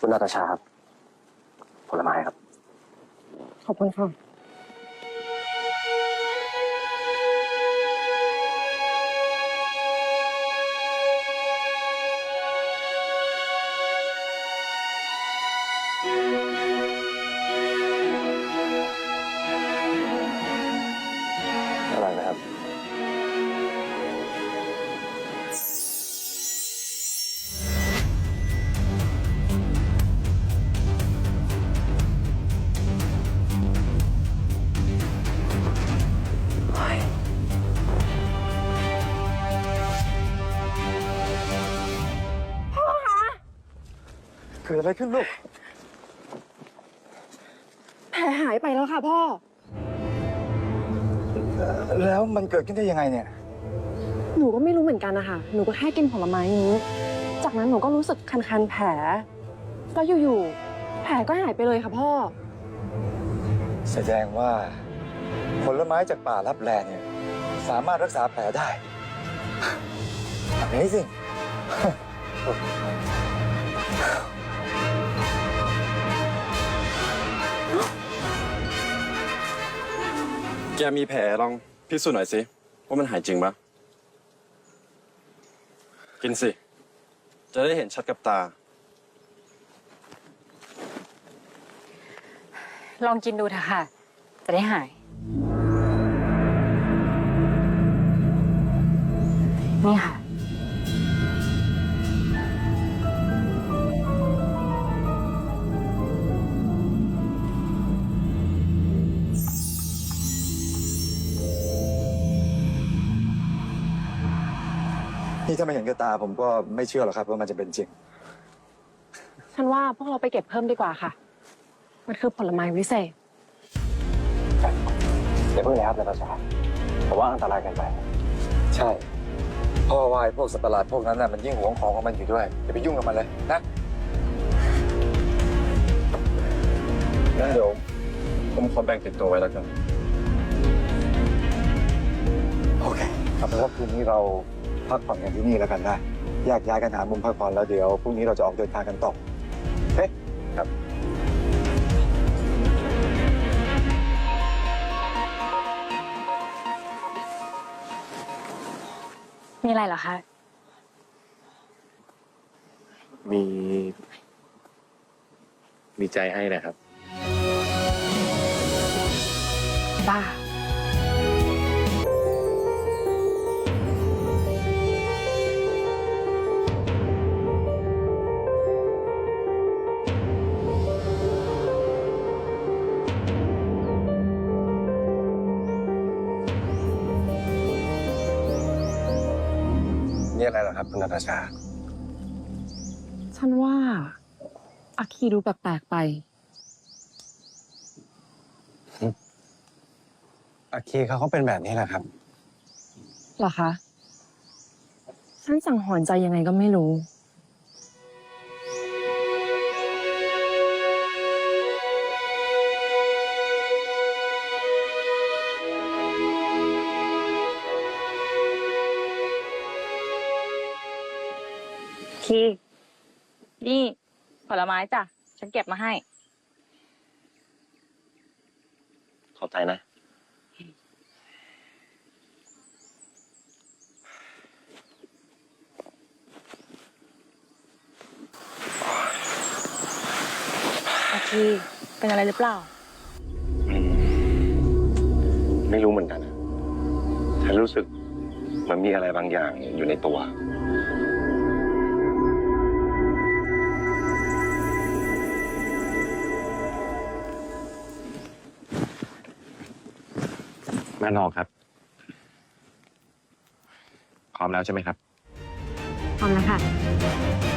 คุณนาตาชาครับ ผลไม้ครับ ขอบคุณค่ะ กิดอะไรขึ้นลูก แผลหายไปแล้วค่ะพ่อ แล้วมันเกิดขึ้นได้ยังไงเนี่ย หนูก็ไม่รู้เหมือนกันนะคะหนูก็แค่กินผลไม้นี้ จากนั้นหนูก็รู้สึกคันๆแผล แล้วอยู่ๆ แผลก็หายไปเลยค่ะพ่อ แสดงว่า ผลไม้จากป่ารับแลเนี่ย สามารถรักษาแผลได้ Amazing แกมีแผลลองพิสูจน์หน่อยสิ ว่ามันหายจริงปะกินสิ จะได้เห็นชัดกับตา ลองกินดูเถอะค่ะ จะได้หาย นี่ค่ะ นี่ถ้าไม่เห็นกับตาผมก็ไม่เชื่อหรอกครับว่ามันจะเป็นจริง ฉันว่าพวกเราไปเก็บเพิ่มดีกว่าค่ะ มันคือผลไม้วิเศษเดี๋ยวเพิ่งเลยครับนาตาชาผมว่าอันตรายเกันไป ใช่พ่อว่าไอ้พวกสัตว์ประหลาดพวกนั้นน่ะมันยิ่งหวงของของมันอยู่ด้วยอย่าไปยุ่งกับมันเลยนะงั้นเดี๋ยวผมขอแบ่งติดตัวไว้แล้วกัน โอเคเอาเป็นว่าคืนนี้เรา พักผ่อนกันที่นี่แล้วกันได้แยกย้ายกันหามุมพักผ่อนแล้วเดี๋ยวพรุ่งนี้เราจะออกเดินทางกันต่อเฮ้ครับ มีอะไรเหรอคะ มี มีใจให้นะครับ บ้า นี่อะไรเหรอครับคุณนาตาชา ฉันว่าอาคีดูแปลกๆไป อาคีเขาก็เป็นแบบนี้แหละครับ เหรอคะ ฉันสั่งหอนใจยังไงก็ไม่รู้ คีนี่ผลไม้จ้ะ ฉันเก็บมาให้ ขอบใจนะโอเคเป็นอะไรหรือเปล่า ไม่รู้เหมือนกันนะฉันรู้สึกเหมันมีอะไรบางอย่างอยู่ในตัว แม่นอกครับ พร้อมแล้วใช่ไหมครับ พร้อมแล้วค่ะ